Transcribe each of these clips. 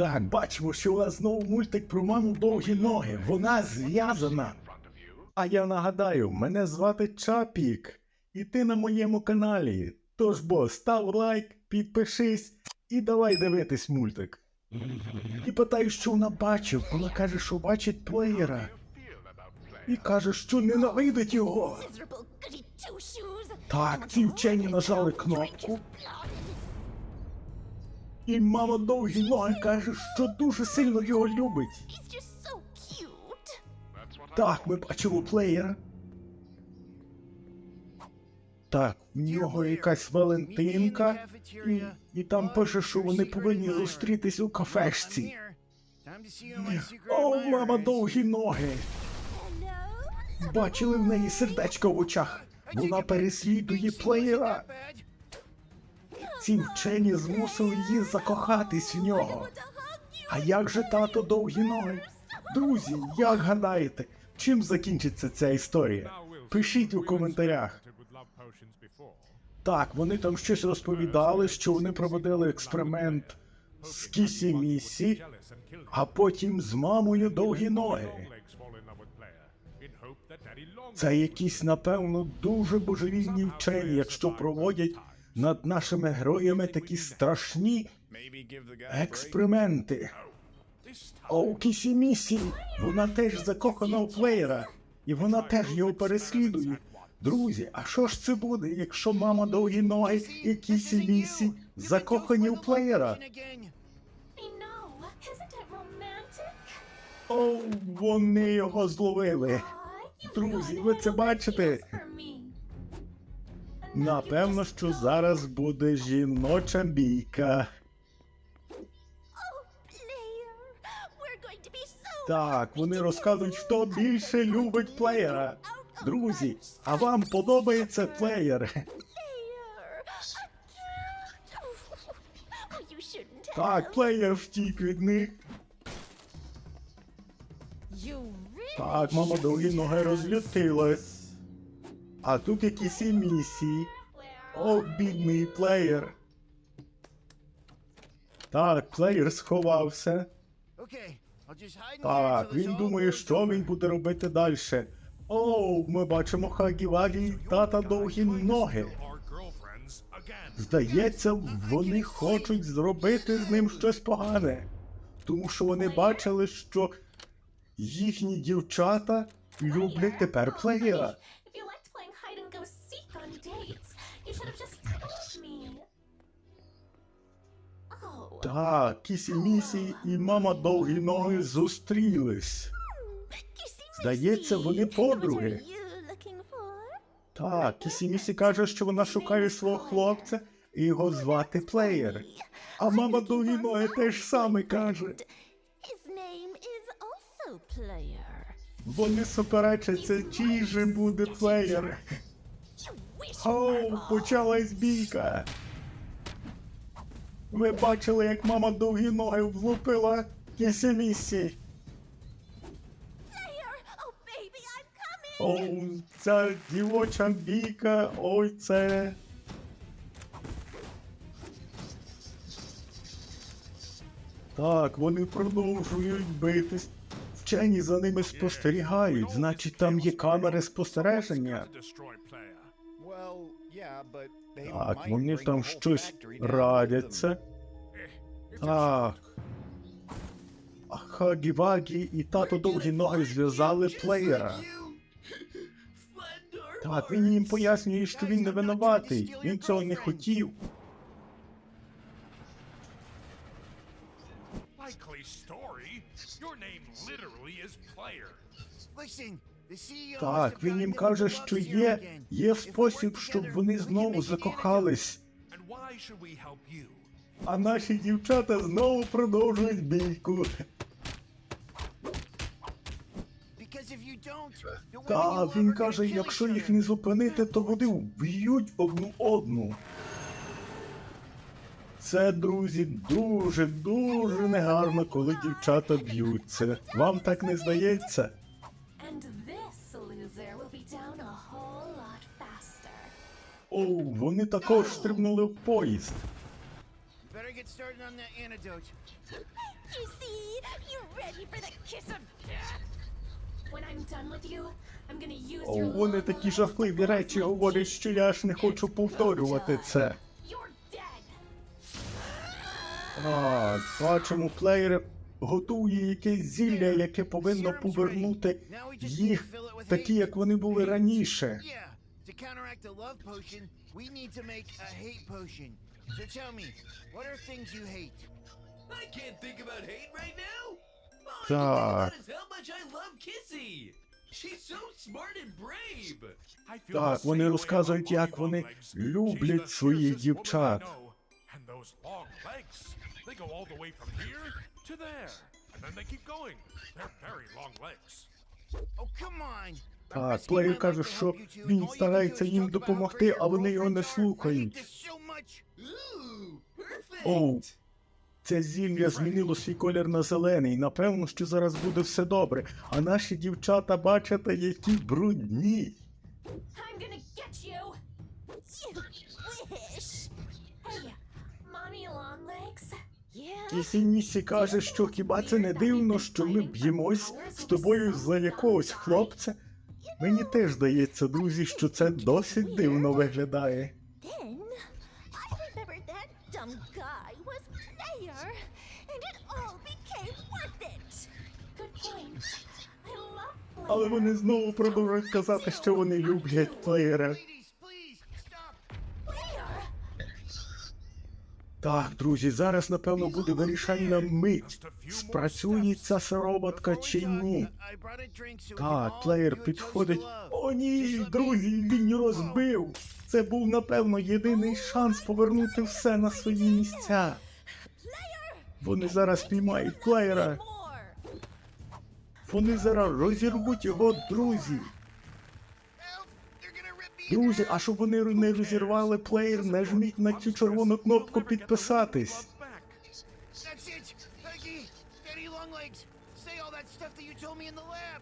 Так, бачимо, що у вас знову мультик про маму довгі ноги. Вона зв'язана. А я нагадаю, мене звати Чапік, і ти на моєму каналі. Тож бо став лайк, підпишись і давай дивитись мультик. І питаю, що вона бачив. Вона каже, що бачить плеєра. І каже, що ненавидить його. Так, ці вчені нажали кнопку. І мама довгі ноги каже, що дуже сильно його любить. So. Так, ми бачимо плеєра. Так, в нього якась Валентинка, і, і там пише, що вони повинні зустрітись у кафешці. О, мама довгі ноги. Бачили в неї сердечко в очах. Вона переслідує плеєра. Ці вчені змусили її закохатись в нього. А як же тато довгі ноги? Друзі, як гадаєте, чим закінчиться ця історія? Пишіть у коментарях. Так, вони там щось розповідали, що вони проводили експеримент з Кісі Місі, а потім з мамою довгі ноги. Це якісь, напевно, дуже божевільні вчені, якщо проводять над нашими героями такі страшні експерименти. А у Кісі Місі вона теж закохана у плеєра, і вона теж його переслідує. Друзі, а що ж це буде, якщо мама довгі ноги і Кісі Місі закохані у плеєра? I know. Isn't it romantic? О, вони його зловили. Друзі, ви це бачите? Напевно, що зараз буде жіноча бійка. Так, вони розказують, хто більше любить плеєра. Друзі, а вам подобається плеєр? Так, плеєр втік від них. Так, мама довгі ноги розлютилась. А тут якісь місії. О, бідний плеєр. Так, плеєр сховався. Так, він думає, що він буде робити далі. О, ми бачимо Хагі-Вагі і тата довгі ноги. Здається, вони хочуть зробити з ним щось погане. Тому що вони бачили, що їхні дівчата люблять тепер плеєра. Так, Кісі Місі і мама довгі ноги зустрілись. Здається, вони подруги. Так, Кісі Місі каже, що вона шукає свого хлопця і його звати Плеєр. А мама довгі ноги теж саме каже. Вони суперечаться, чий же буде плеєр. You wish you Оу, почалась бійка. Ви бачили, як мама довгі ноги влупила Кісі Місі. Оу, ця дівоча бійка, ой це. Так, вони продовжують битись. Вчені за ними спостерігають, значить там є камери спостереження. Так, вони там щось радяться. Так. А Хагі-Вагі і тато довгі ноги зв'язали плеєра. Так, він їм пояснює, що він не винуватий. Він цього не хотів. Likely story. Your name literally is player. Так, він їм каже, що є, є спосіб, щоб вони знову закохались. А наші дівчата знову продовжують бійку. Так, він каже, якщо їх не зупинити, то вони вб'ють одну одну. Це, друзі, дуже, дуже негарно, коли дівчата б'ються. Вам так не здається? Lot faster. О, вони також стрибнули в поїзд. I get started on that antidote. You see, you ready for the kiss of death? When I'm done with you, I'm gonna use О, your вони такі жахливі речі говорять, що я аж не хочу повторювати це. Так, бачимо, плеєр готує якесь зілля, яке повинно повернути їх такі, як вони були раніше. Yeah, to counteract the love potion, we need to make a hate potion. So tell me, what are things you hate? I can't think about hate right now. All I can think Так. about is how much I love Kissy. She's so smart and brave. I feel Так, the вони same way розказують, about як Bonnie вони Longlegs. люблять She's the своїх fiercest woman I дівчат. know. And those long legs, they go all the way from here to there. And then they keep going. They're very long legs. Oh, come on! Так, плеєр каже, що він старається їм допомогти, а вони його не слухають. Оу, це зілля змінило свій колір на зелений. Напевно, що зараз буде все добре. А наші дівчата, бачите, які брудні. I'm gonna get you. You wish. Hey, mommy long legs. Yeah. І Сінісі каже, що хіба це не дивно, що ми б'ємось з тобою за якогось хлопця? Мені теж здається, друзі, що це досить дивно виглядає. Але вони знову продовжують казати, що вони люблять плеєра. Так, друзі, зараз напевно буде вирішальна мить. Спрацює ця сироватка чи ні. Так, плеєр підходить. О ні, друзі, він розбив. Це був, напевно, єдиний шанс повернути все на свої місця. Вони зараз піймають плеєра. Вони зараз розірвуть його, друзі. Друзі, а щоб вони не розірвали плеєр, нажміть на цю червону кнопку підписатись.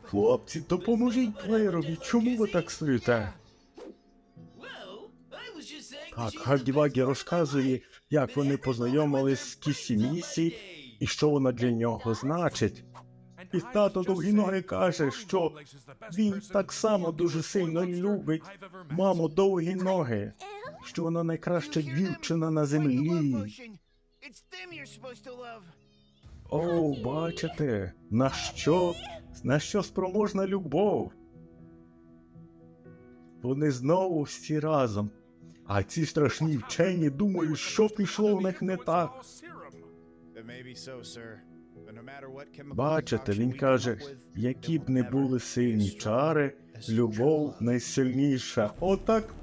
Хлопці, допоможіть плеєрові. Чому ви так стоїте? Так, Гагівагі розказує, як вони познайомились з Кісі Місі і що вона для нього значить. І тато довгіноги каже, що він так само дуже сильно любить маму довгі ноги, що вона найкраща дівчина на землі. О, бачите, на що, на що спроможна любов. Вони знову всі разом. А ці страшні вчені думають, що пішло в них не так. Бачите, він каже, які б не були сильні чари, любов найсильніша. Отак